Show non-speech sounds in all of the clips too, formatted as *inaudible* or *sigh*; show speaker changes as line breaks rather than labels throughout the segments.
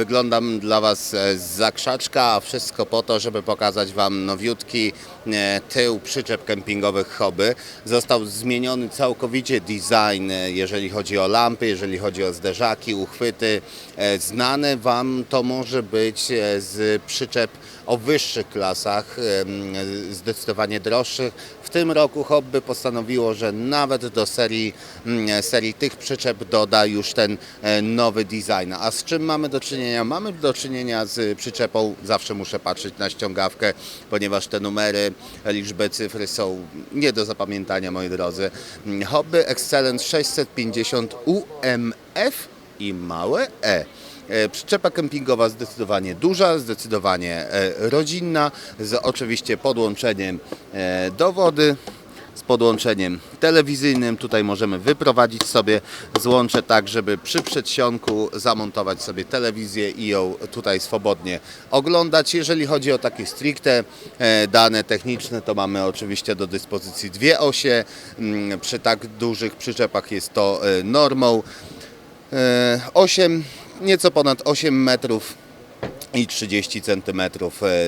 Wyglądam dla Was e, z zakrzaczka, a wszystko po to, żeby pokazać Wam nowiutki tył przyczep kempingowych hobby. Został zmieniony całkowicie design, e, jeżeli chodzi o lampy, jeżeli chodzi o zderzaki, uchwyty. E, Znane Wam to może być e, z przyczep o wyższych klasach, zdecydowanie droższych. W tym roku hobby postanowiło, że nawet do serii, serii tych przyczep doda już ten e, nowy design. A z czym mamy do czynienia? Mamy do czynienia z przyczepą, zawsze muszę patrzeć na ściągawkę, ponieważ te numery, liczby, cyfry są nie do zapamiętania, moi drodzy. Hobby Excellence 650 UMF i małe E. E, Przyczepa kempingowa zdecydowanie duża, zdecydowanie e, rodzinna, z oczywiście podłączeniem e, do wody, z podłączeniem telewizyjnym. Tutaj możemy wyprowadzić sobie złącze tak, żeby przy przedsionku zamontować sobie telewizję i ją tutaj swobodnie oglądać. Jeżeli chodzi o takie stricte e, dane techniczne, to mamy oczywiście do dyspozycji dwie osie. Mm, Przy tak dużych przyczepach jest to e, normą. E, 8, nieco ponad 8 metrów i 30 cm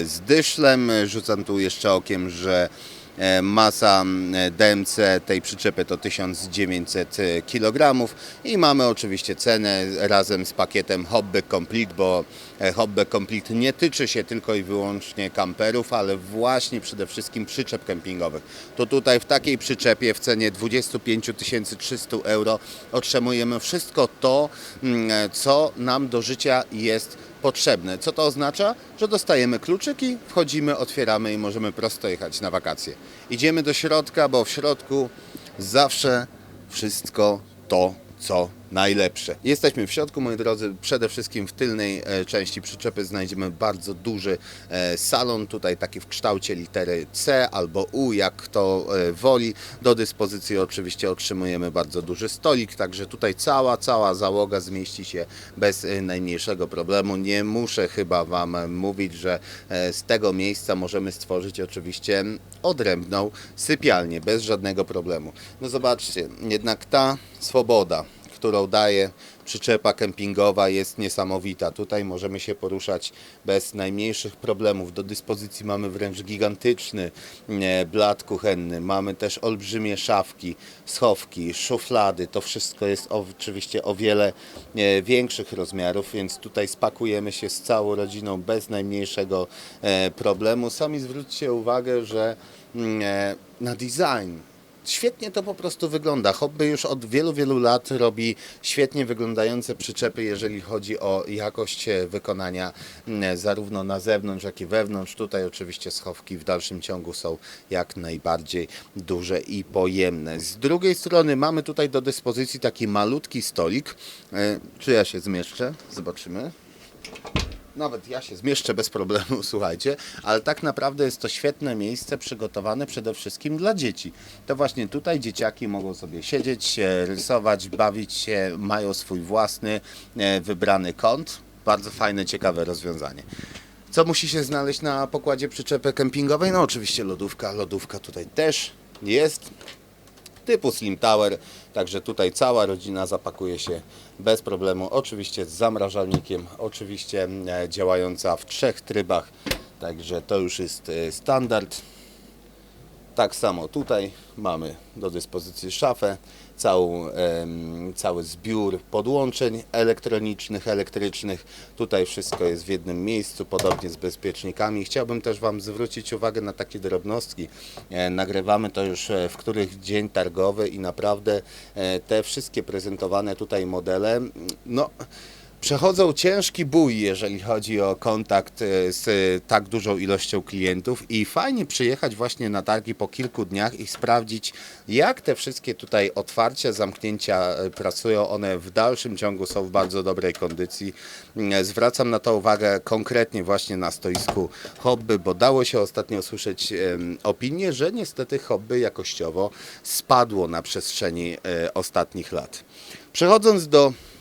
z dyszlem. Rzucam tu jeszcze okiem, że e, masa e, DMC tej przyczepy to 1900 kg i mamy oczywiście cenę razem z pakietem Hobby Complete, bo e, Hobby Complete nie tyczy się tylko i wyłącznie kamperów, ale właśnie przede wszystkim przyczep kempingowych. To tutaj w takiej przyczepie w cenie 25 300 euro otrzymujemy wszystko to, co nam do życia jest potrzebne. Co to oznacza? Że dostajemy kluczyki, wchodzimy, otwieramy i możemy prosto jechać na wakacje. Idziemy do środka, bo w środku zawsze wszystko to, co najlepsze. Jesteśmy w środku, moi drodzy. Przede wszystkim w tylnej e, części przyczepy znajdziemy bardzo duży e, salon, tutaj taki w kształcie litery C albo U, jak kto e, woli. Do dyspozycji oczywiście otrzymujemy bardzo duży stolik, także tutaj cała, cała załoga zmieści się bez najmniejszego problemu. Nie muszę chyba Wam mówić, że z tego miejsca możemy stworzyć oczywiście odrębną sypialnię bez żadnego problemu. No zobaczcie, jednak ta swoboda, którą daje przyczepa kempingowa jest niesamowita. Tutaj możemy się poruszać bez najmniejszych problemów. Do dyspozycji mamy wręcz gigantyczny blat kuchenny. Mamy też olbrzymie szafki, schowki, szuflady. To wszystko jest oczywiście o wiele większych rozmiarów, więc tutaj spakujemy się z całą rodziną bez najmniejszego e, problemu. Sami zwróćcie uwagę, że mm, e, na design Świetnie to po prostu wygląda. Hobby już od wielu, wielu lat robi świetnie wyglądające przyczepy, jeżeli chodzi o jakość e, wykonania m, zarówno na zewnątrz, jak i wewnątrz. Tutaj oczywiście schowki w dalszym ciągu są jak najbardziej duże i pojemne. Z drugiej strony mamy tutaj do dyspozycji taki malutki stolik. E, Czy ja się zmieszczę? Zobaczymy. Nawet ja się zmieszczę bez problemu, *laughs* słuchajcie, ale tak naprawdę jest to świetne miejsce przygotowane przede wszystkim dla dzieci. To właśnie tutaj dzieciaki mogą sobie siedzieć, rysować, bawić się, mają swój własny, e, wybrany kąt. Bardzo fajne, ciekawe rozwiązanie. Co musi się znaleźć na pokładzie przyczepy kempingowej? No oczywiście lodówka. Lodówka tutaj też jest typu Slim Tower, także tutaj cała rodzina zapakuje się bez problemu, oczywiście z zamrażalnikiem, oczywiście e, działająca w trzech trybach, także to już jest e, standard. Tak samo tutaj mamy do dyspozycji szafę, całą, cały zbiór podłączeń elektronicznych, elektrycznych. Tutaj wszystko jest w jednym miejscu, podobnie z bezpiecznikami. Chciałbym też Wam zwrócić uwagę na takie drobnostki. E, nagrywamy to już e, w których dzień targowy i naprawdę e, te wszystkie prezentowane tutaj modele, no przechodzą ciężki bój, jeżeli chodzi o kontakt e, z e, tak dużą ilością klientów i fajnie przyjechać właśnie na targi po kilku dniach i sprawdzić, jak te wszystkie tutaj otwarcia, zamknięcia e, pracują. One w dalszym ciągu są w bardzo dobrej kondycji. Mm, Zwracam na to uwagę konkretnie właśnie na stoisku hobby, bo dało się ostatnio usłyszeć em, opinię, że niestety hobby jakościowo spadło na przestrzeni e, ostatnich lat. Przechodząc do e,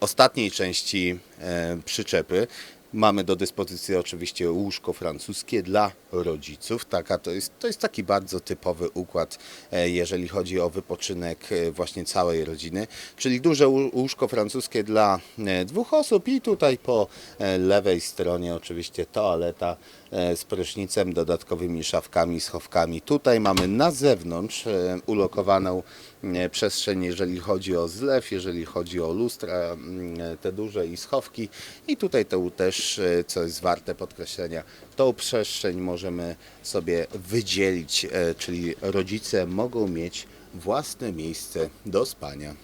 ostatniej części e, przyczepy mamy do dyspozycji oczywiście łóżko francuskie dla rodziców. Taka to jest, to jest taki bardzo typowy układ, e, jeżeli chodzi o wypoczynek e, właśnie całej rodziny, czyli duże łó- łóżko francuskie dla e, dwóch osób i tutaj po e, lewej stronie oczywiście toaleta e, z prysznicem, dodatkowymi szafkami, schowkami. Tutaj mamy na zewnątrz e, ulokowaną e, przestrzeń, jeżeli chodzi o zlew, jeżeli chodzi o lustra, mm, te duże i schowki. I tutaj to też, e, co jest warte podkreślenia, tą przestrzeń możemy sobie wydzielić, e, czyli rodzice mogą mieć własne miejsce do spania.